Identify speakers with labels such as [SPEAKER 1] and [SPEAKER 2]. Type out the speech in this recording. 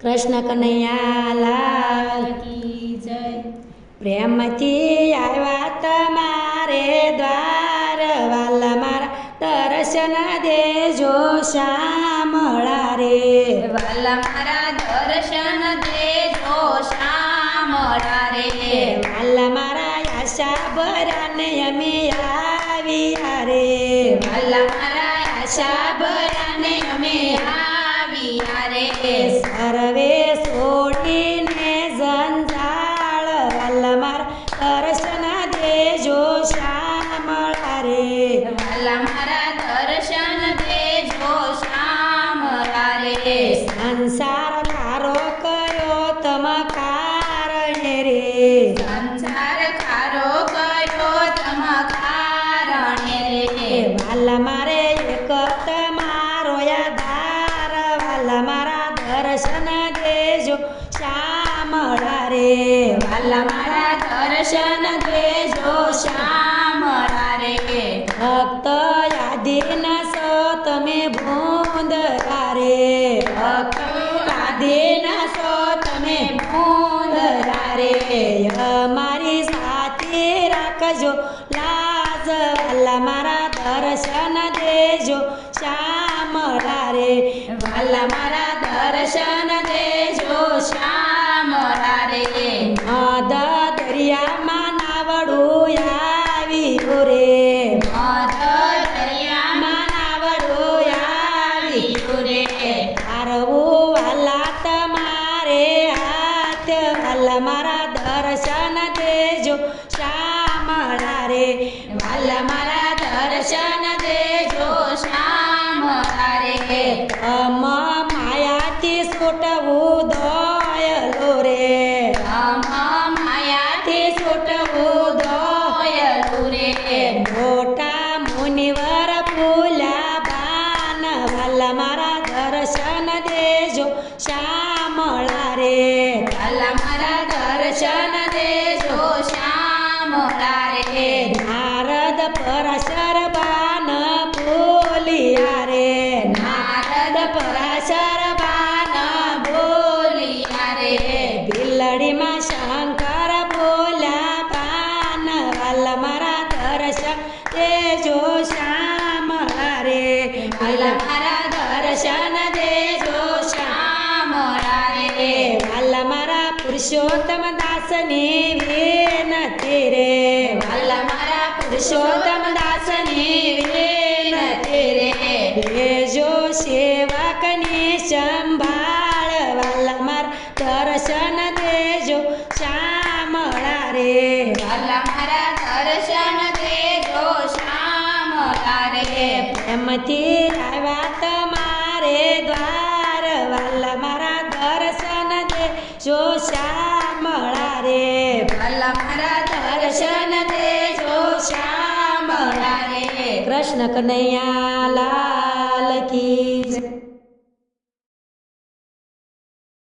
[SPEAKER 1] કૃષ્ણ કનૈયા લાલ
[SPEAKER 2] કી જય.
[SPEAKER 1] પ્રેમથી આવ્યા તમારે દ્વાર વાલા મારા દર્શન દેજો શ્યામળા રે.
[SPEAKER 2] વાલા મારા દર્શન દેજો શામળા રે.
[SPEAKER 1] વાલા મારા આશા ભરાને અમે આવ્યા રે.
[SPEAKER 2] વાલા મારા આશા ભરાને
[SPEAKER 1] વાલા મારા દર્શન દેજો
[SPEAKER 2] શામળા રે
[SPEAKER 1] સંસાર ખારો કર્યો તમ કારણે રે.
[SPEAKER 2] સંસાર ખારો કર્યો તમ કારણે રે.
[SPEAKER 1] વાલા મારે એક તમારો યાદાર. વાલા મારા દર્શન દેજો શ્યામળા રે
[SPEAKER 2] વાલા મારા દર્શન દેજો શામળા
[SPEAKER 1] અમારી સાથે રાખજો લાજ વાલા મારા દર્શન દેજો શ્યામળા રે
[SPEAKER 2] વાલા મારા દર્શન દેજો શામળા રે
[SPEAKER 1] મદ દરિયામાં નાવડું આવ્યું રે
[SPEAKER 2] મધ દરિયામાં
[SPEAKER 1] નાવડું આવ્યું
[SPEAKER 2] રે
[SPEAKER 1] તારવું વાલા તમારે હાથ વાલા મારા દર્શન દેજો શ્યામળા રે.
[SPEAKER 2] વાલા મારા દર્શન દેજો શામળા રે.
[SPEAKER 1] અમ માયાથી સ્ફોટવું દોયલો રે.
[SPEAKER 2] અમ માયાથી છૂટવું દોયલું રે.
[SPEAKER 1] મોટા મુનિવર ફૂલા બાન વાલા મારા દર્શન દેજો શ્યામળા રે.
[SPEAKER 2] વાલા દર્શન દેજો શ્યામ રે
[SPEAKER 1] નારદ પરાશર બાન બોલિયા રે.
[SPEAKER 2] નારદ પરાશર બાન બોલિયા રે.
[SPEAKER 1] બિલડીમાં શંકર બોલ્યા પાન વાલ મારા દર્શન દેજો શ્યામ રે
[SPEAKER 2] વાલ મારા દર્શન
[SPEAKER 1] પુરુષોત્તમ દાસની વિનતી રે
[SPEAKER 2] વાલા મારા પુરુષોત્તમ દાસની વિનતી રે
[SPEAKER 1] લેજો સેવકની સંભાળ. વાલા માર દર્શન દેજો શામળા રે.
[SPEAKER 2] વાલા મારા દર્શન દેજો શામળા રે.
[SPEAKER 1] પ્રેમથી આવ્યા તમારે દ્વાર. વાલા મારા
[SPEAKER 2] શામળા રે
[SPEAKER 1] કૃષ્ણ કનૈયા લાલ કી.